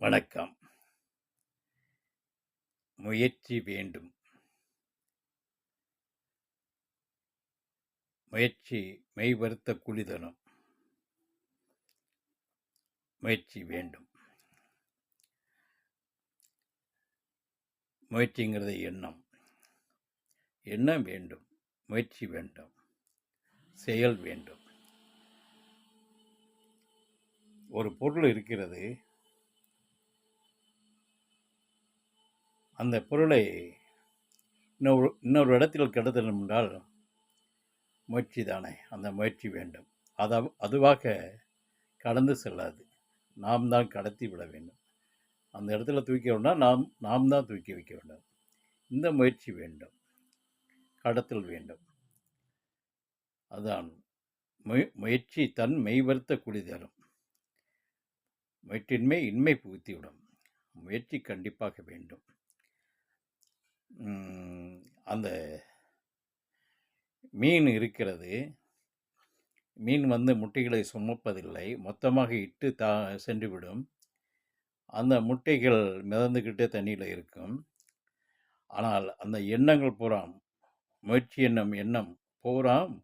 வணக்கம். முயற்சி வேண்டும். முயற்சி மெய்வருத்த கூலி முயற்சி வேண்டும். முயற்சிங்கிறது எண்ணம். எண்ணம் வேண்டும். முயற்சி வேண்டும். செயல் வேண்டும். ஒரு பொருள் இருக்கிறது. அந்த பொருளை இன்னொரு இன்னொரு இடத்தில் கடத்தணும் என்றால் முயற்சி தானே. அந்த முயற்சி வேண்டும். அத அதுவாக கடந்து செல்லாது. நாம் தான் கடத்தி விட வேண்டும். அந்த இடத்துல தூக்கி வேண்டாம் நாம் நாம் தான் தூக்கி வைக்க வேண்டும். இந்த முயற்சி வேண்டும். கடத்தல் வேண்டும். அதான் முய முயற்சி தன் மெய்வருத்த குடி தரும். முயற்றின்மை இன்மை புகுத்திவிடும் முயற்சி கண்டிப்பாக வேண்டும். அந்த மீன் இருக்கிறது. மீன் வந்து முட்டைகளை சுமப்பதில்லை. மொத்தமாக இட்டு தா சென்றுவிடும். அந்த முட்டைகள் மிதந்துக்கிட்டே தண்ணியில் இருக்கும். ஆனால் அந்த எண்ணங்கள் பூராம் முயற்சி எண்ணம் எண்ணம் பூராம்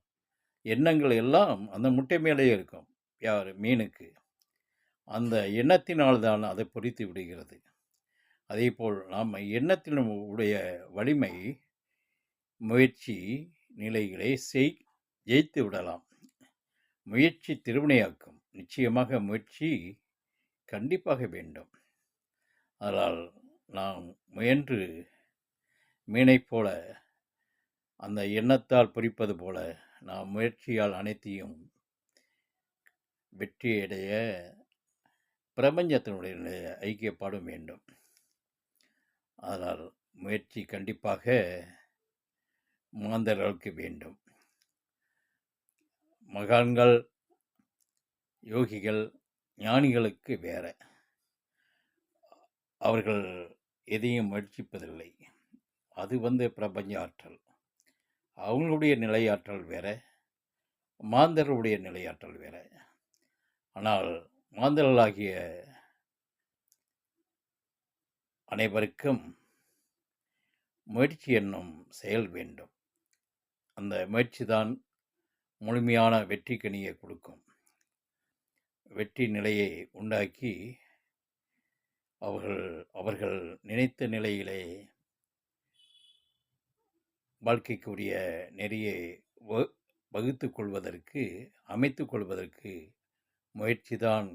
எண்ணங்கள் எல்லாம் அந்த முட்டை மேலேயே இருக்கும். யார்? மீனுக்கு. அந்த எண்ணத்தினால் தான் அதை பொறித்து விடுகிறது. அதேபோல் நாம் எண்ணத்திலும் உடைய வலிமை முயற்சி நிலைகளை செய் ஜெயித்து விடலாம். முயற்சி திருவினையாக்கும். நிச்சயமாக முயற்சி கண்டிப்பாக வேண்டும். அதனால் நாம் முயன்று மீனைப் போல அந்த எண்ணத்தால் பொறிப்பது போல நாம் முயற்சியால் அனைத்தையும் வெற்றியடைய பிரபஞ்சத்தினுடைய ஐக்கியப்பாடும் வேண்டும். அதனால் முயற்சி கண்டிப்பாக மாந்தர்களுக்கு வேண்டும். மகான்கள் யோகிகள் ஞானிகளுக்கு வேற. அவர்கள் எதையும் முயற்சிப்பதில்லை. அது வந்து பிரபஞ்ச ஆற்றல். அவங்களுடைய நிலையாற்றல் வேற. மாந்தர்களுடைய நிலையாற்றல் வேற. ஆனால் மாந்தர்களாகிய அனைவருக்கும் முயற்சி என்னும் செயல் வேண்டும். அந்த முயற்சி தான் முழுமையான வெற்றி கனியை கொடுக்கும். வெற்றி நிலையை உண்டாக்கி அவர்கள் அவர்கள் நினைத்த நிலையிலே வாழ்க்கைக்குரிய நெறியை வகுத்து கொள்வதற்கு அமைத்து கொள்வதற்கு முயற்சிதான்